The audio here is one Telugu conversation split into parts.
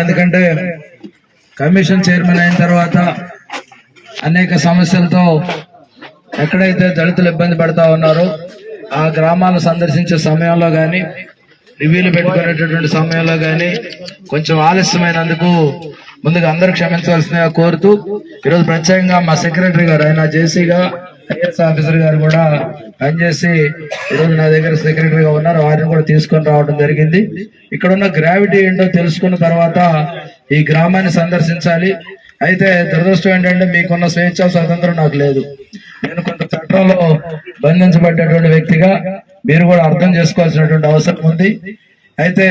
ఎందుకంటే కమిషన్ చైర్మన్ అయిన తర్వాత అనేక సమస్యలతో ఎక్కడైతే దళితులు ఇబ్బంది పడతా ఉన్నారో ఆ గ్రామాలను సందర్శించే సమయంలో కానీ రివ్యూలు పెట్టుకునేటటువంటి సమయంలో కానీ కొంచెం ఆలస్యమైనందుకు ముందుగా అందరూ క్షమించవలసిందిగా కోరుతూ ఈరోజు ప్రత్యేకంగా మా సెక్రటరీ గారు ఆయన జేసీగా ఐఎస్ ఆఫీసర్ గారు కూడా పనిచేసి ఈరోజు నా దగ్గర సెక్రటరీగా ఉన్నారు. వారిని కూడా తీసుకొని రావడం జరిగింది. ఇక్కడ ఉన్న గ్రావిటీ ఏంటో తెలుసుకున్న తర్వాత ఈ గ్రామాన్ని సందర్శించాలి. అయితే దురదృష్టం ఏంటంటే మీకున్న స్వేచ్ఛ స్వాతంత్రం నాకు లేదు. నేను కొంత చట్టంలో బంధించబడ్డటువంటి వ్యక్తిగా మీరు కూడా అర్థం చేసుకోవాల్సినటువంటి అవసరం ఉంది. అయితే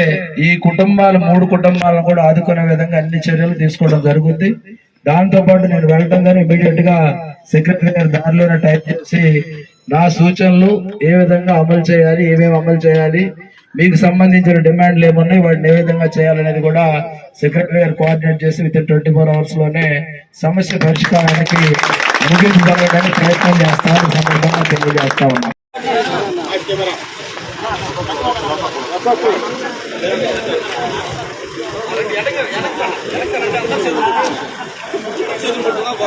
ఈ కుటుంబాలు మూడు కుటుంబాలను కూడా ఆదుకునే విధంగా అన్ని చర్యలు తీసుకోవడం జరుగుద్ది. దాంతో పాటు నేను వెళ్ళటం కానీ ఇమీడియట్గా సెక్రటరీ గారి దారిలోనే టైప్ చేసి నా సూచనలు ఏ విధంగా అమలు చేయాలి ఏమేమి అమలు చేయాలి మీకు సంబంధించిన డిమాండ్లు ఏమున్నాయి వాటిని ఏ విధంగా చేయాలనేది కూడా సెక్రటరీ గారు కోఆర్డినేట్ చేసి విత్ ట్వంటీ ఫోర్ అవర్స్లోనే సమస్య పరిష్కారానికి ముగింపు జరగడానికి ప్రయత్నం చేస్తామని సందర్భంగా తెలియజేస్తా ఉన్నాం